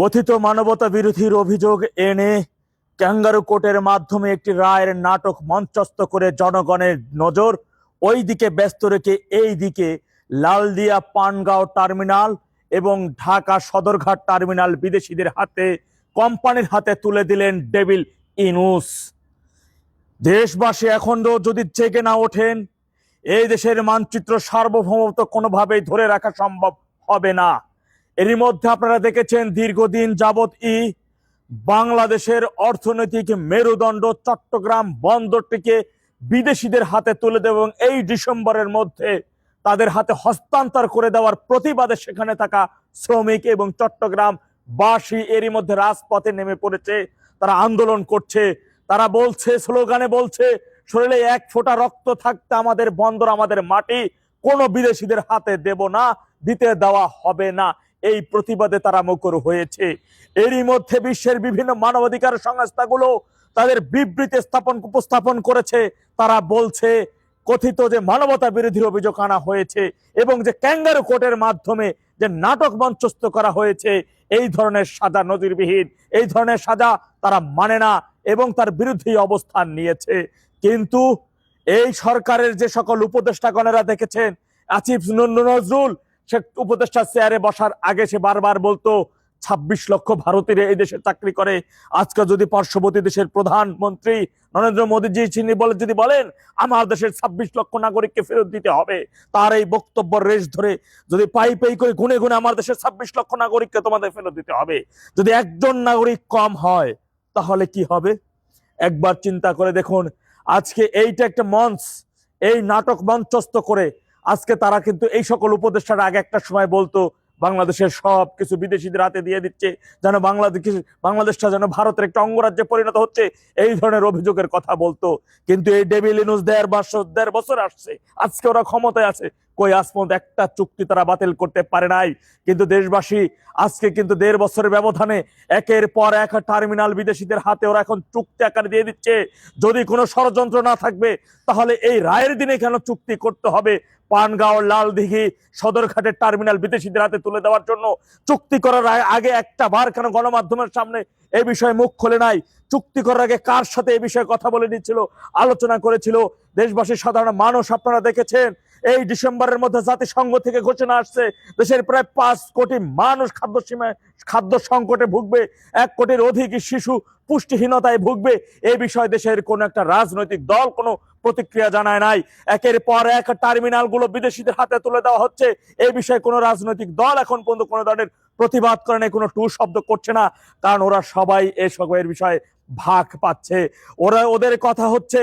কথিত মানবতা বিরোধীর অভিযোগ এনে ক্যাঙ্গারু কোর্টের মাধ্যমে একটি রায়ের নাটক মঞ্চস্থ করে জনগণের নজর। ওই দিকে ব্যস্ত রেখে এই দিকে লালদিয়া পানগাঁও টার্মিনাল এবং ঢাকা সদরঘাট টার্মিনাল বিদেশিদের হাতে, কোম্পানির হাতে তুলে দিলেন ডেভিল ইনুস। দেশবাসী এখনও যদি জেগে না ওঠেন, এই দেশের মানচিত্র সার্বভৌমত্ব কোনোভাবেই ধরে রাখা সম্ভব হবে না। এরই মধ্যে আপনারা দেখেছেন দীর্ঘদিন যাবৎ ই বাংলাদেশের অর্থনৈতিক মেরুদণ্ড চট্টগ্রাম বন্দরটিকে বিদেশিদের হাতে তুলে দেবে এবং এই ডিসেম্বরের মধ্যে তাদের হাতে হস্তান্তর করে দেওয়ার প্রতিবাদে সেখানে থাকা শ্রমিক এবং চট্টগ্রাম বাসী এরই মধ্যে রাজপথে নেমে পড়েছে। তারা আন্দোলন করছে। তারা বলছে, স্লোগানে বলছে, শরীরে এক ফোঁটা রক্ত থাকতে আমাদের বন্দর, আমাদের মাটি, কোনো বিদেশিদের হাতে দেব না, দিতে দেওয়া হবে না। এই প্রতিবাদে তারা মুখর হয়েছে। এরই মধ্যে বিশ্বের বিভিন্ন মানবাধিকার সংস্থাগুলো তাদের বিবৃতি স্থাপন, উপস্থাপন করেছে। তারা বলছে, কথিত যে মানবতা বিরোধীর অভিযোগ আনা হয়েছে এবং যে ক্যাঙ্গারু কোর্টের মাধ্যমে যে নাটক মঞ্চস্থ করা হয়েছে, এই ধরনের সাজা নজিরবিহীন, এই ধরনের সাজা তারা মানে না এবং তার বিরুদ্ধেই অবস্থান নিয়েছে। কিন্তু এই সরকারের যে সকল উপদেষ্টাগণেরা দেখেছেন, আসিফ নজরুল সে উপদেষ্টা চেয়ারে বসার আগে সে বারবার বলতো, ছাব্বিশ লক্ষ ভারতীয় এই দেশে চাকরি করে। আজকে যদি পার্শ্ববর্তী দেশের প্রধানমন্ত্রী নরেন্দ্র মোদীজি চিনি বলে যদি বলেন, আমার দেশের ছাব্বিশ লক্ষ নাগরিককে ফেরত দিতে হবে, তার এই বক্তব্য রেশ ধরে যদি পাই পাই করে গুনে গুনে আমার দেশের ছাব্বিশ লক্ষ নাগরিককে তোমাদের ফেরত দিতে হবে। যদি একজন নাগরিক কম হয়, তাহলে কি হবে? একবার চিন্তা করে দেখুন, আজকে এইটা একটা মঞ্চ, এই নাটক মঞ্চস্থ করে আজকে তারা কিন্তু এই সকল উপদেষ্টারা আগে একটা সময় বলতো, বাংলাদেশের সব কিছু বিদেশিদের হাতে দিয়ে দিচ্ছে, যেন বাংলাদেশ বাংলাদেশটা যেন ভারতের একটা অঙ্গরাজ্যে পরিণত হচ্ছে, এই ধরনের অভিযোগের কথা বলতো। কিন্তু এই ডেভিল ইনুস দেড় বছর দেড় বছর আসছে, আজকে ওরা ক্ষমতায় আছে। কই আজ একটা চুক্তি তারা বাতিল করতে পারে নাই। কিন্তু দেশবাসী, আজকে কিন্তু দেড় বছরের ব্যবধানে একের পর এক টার্মিনাল বিদেশিদের হাতে ওরা এখন চুক্তি আকারে দিয়ে দিচ্ছে। যদি কোনো ষড়যন্ত্র না থাকবে, তাহলে এই রায়ের দিনে কেন চুক্তি করতে হবে? পানগাঁও, লালদিঘি, সদরঘাটের টার্মিনাল বিদেশিদের হাতে তুলে দেওয়ার জন্য চুক্তি করার আগে একটা বার কেন গণমাধ্যমের সামনে এই বিষয়ে মুখ খোলে নাই? চুক্তি করার আগে কার সাথে এই বিষয়ে কথা বলে নিচ্ছিল, আলোচনা করেছিল? দেশবাসীর সাধারণ মানুষ আপনারা দেখেছেন? এই ডিসেম্বরের মধ্যে জাতিসংঘ থেকে ঘোষণা আসছে, দেশের প্রায় পাঁচ কোটি মানুষ খাদ্য সীমায় খাদ্য সংকটে ভুগবে, এক কোটির অধিক শিশু পুষ্টিহীনতায় ভুগবে। এই বিষয়ে দেশের কোনো একটা রাজনৈতিক দল কোনো প্রতিক্রিয়া জানায় নাই। একের পর এক টার্মিনালগুলো বিদেশিদের হাতে তুলে দেওয়া হচ্ছে। এই বিষয়ে কোনো রাজনৈতিক দল এখন পর্যন্ত কোনো ধরনের প্রতিবাদ করে নাই, কোনো টু শব্দ করছে না, কারণ ওরা সবাই এই সকলের বিষয়ে ভাগ পাচ্ছে। ওরা, ওদের কথা হচ্ছে,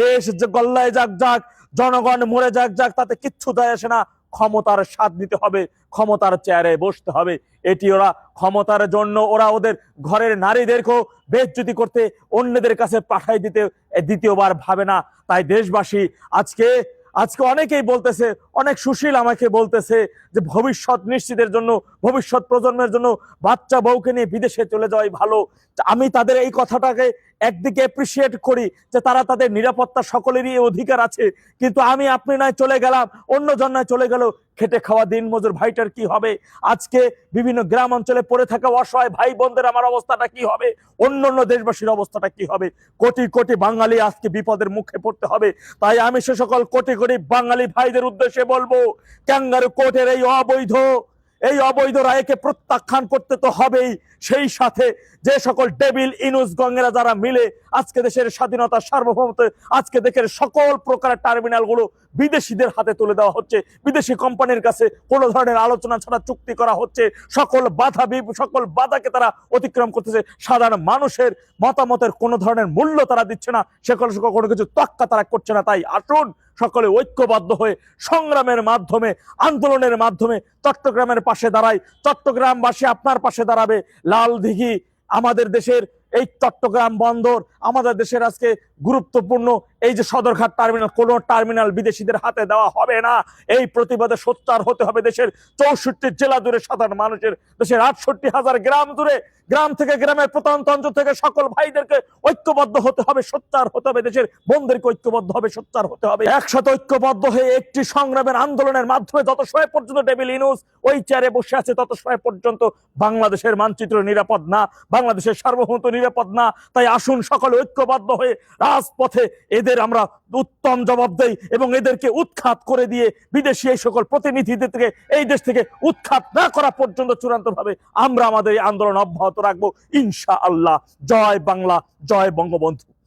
দেশ গল্লায় যাক যাক জনগণ মরে যাক যাক, তাতে কিচ্ছু দেয় আসে না। ক্ষমতার স্বাদ নিতে হবে, ক্ষমতার চেয়ারে বসতে হবে। এটি ওরা ক্ষমতার জন্য ওরা ওদের ঘরের নারীদেরকেও বেজ্জুতি করতে, অন্যদের কাছে পাঠাই দিতে দ্বিতীয়বার ভাবে না। তাই দেশবাসী আজকে আজকে অনেকেই বলতেছে অনেক সুশীল আমাকে বলতেছে যে ভবিষ্যৎ নিশ্চিতের জন্য, ভবিষ্যৎ প্রজন্মের জন্য বাচ্চা বউকে নিয়ে বিদেশে চলে যাওয়াই ভালো। আমি তাদের এই কথাটাকে একদিকে এপ্রিসিয়েট করি যে তারা তাদের নিরাপত্তা সকলেরই অধিকার আছে, কিন্তু আমি আপনি নয় চলে গেলাম অন্য জন নয় চলে গেল, খেটে খাওয়া দিন মজুর, ভাইটার কি হবে? আজকে বিভিন্ন গ্রাম অঞ্চলে পড়ে থাকা অসহায় ভাই বোনদের আমার অবস্থাটা কি হবে? অন্য অন্য দেশবাসীর অবস্থাটা কি হবে? কোটি কোটি বাঙালি আজকে বিপদের মুখে পড়তে হবে। তাই আমি সে সকল কোটি কোটি বাঙালি ভাইদের উদ্দেশ্যে বলব, ক্যাঙ্গারু কোর্টের এই অবৈধ এই অবৈধ রায়কে প্রত্যাখ্যান করতে তো হবেই। সেই সাথে যে সকল ডেবিল, ইনুস, গঙ্গেরা যারা মিলে আজকে দেশের স্বাধীনতা সার্বভৌমত্ব, আজকে দেশের সকল প্রকার টার্মিনালগুলো বিদেশিদের হাতে তুলে দেওয়া হচ্ছে। বিদেশি কোম্পানির কাছে কোনো ধরনের আলোচনা ছাড়া চুক্তি করা হচ্ছে। সকল বাধা সকল বাধাকে তারা অতিক্রম করতেছে। সাধারণ মানুষের মতামতের কোনো ধরনের মূল্য তারা দিচ্ছে না। সকল কোনো কিছু তক্কা তারা করছে না। তাই আসুন সকলে ঐক্যবদ্ধ হয়ে সংগ্রামের মাধ্যমে, আন্দোলনের মাধ্যমে চট্টগ্রামের পাশে দাঁড়ায় চট্টগ্রামবাসী আপনার পাশে দাঁড়াবে। লাল দিঘি আমাদের দেশের এই চট্টগ্রাম বন্দর আমাদের দেশের আজকে গুরুত্বপূর্ণ এই যে সদরঘাট টার্মিনাল কোন টার্মিনাল বিদেশিদের হাতে দেওয়া হবে না। এই প্রতিবাদে সোচ্চার হতে হবে দেশের চৌষট্টি জেলা জুড়ে সাধারণ মানুষের, দেশের আটষট্টি হাজার গ্রাম জুড়ে, গ্রাম থেকে গ্রামের প্রত্যন্ত অঞ্চল থেকে সকল ভাইদেরকে ঐক্যবদ্ধ হতে হবে, সোচ্চার হতে হবে, দেশের বোনদেরকে ঐক্যবদ্ধ হবে, সোচ্চার হতে হবে। একসাথে ঐক্যবদ্ধ হয়ে একটি সংগ্রামের আন্দোলনের মাধ্যমে যত সময় পর্যন্ত টেবিল ইনুস ওই চেয়ারে বসে আছে, তত সময় পর্যন্ত বাংলাদেশের মানচিত্র নিরাপদ না, বাংলাদেশের সার্বভৌমত্ব নিরাপদ না। তাই আসুন সকলে ঐক্যবদ্ধ হয়ে রাজপথে এদের আমরা উত্তম জবাব দেই এবং এদেরকে উৎখাত করে দিয়ে বিদেশি এই সকল প্রতিনিধিদের থেকে এই দেশ থেকে উৎখাত না করা পর্যন্ত চূড়ান্ত ভাবে আমরা আমাদের এই আন্দোলন অব্যাহত রাখব। ইনশা আল্লাহ জয় বাংলা, জয় বঙ্গবন্ধু।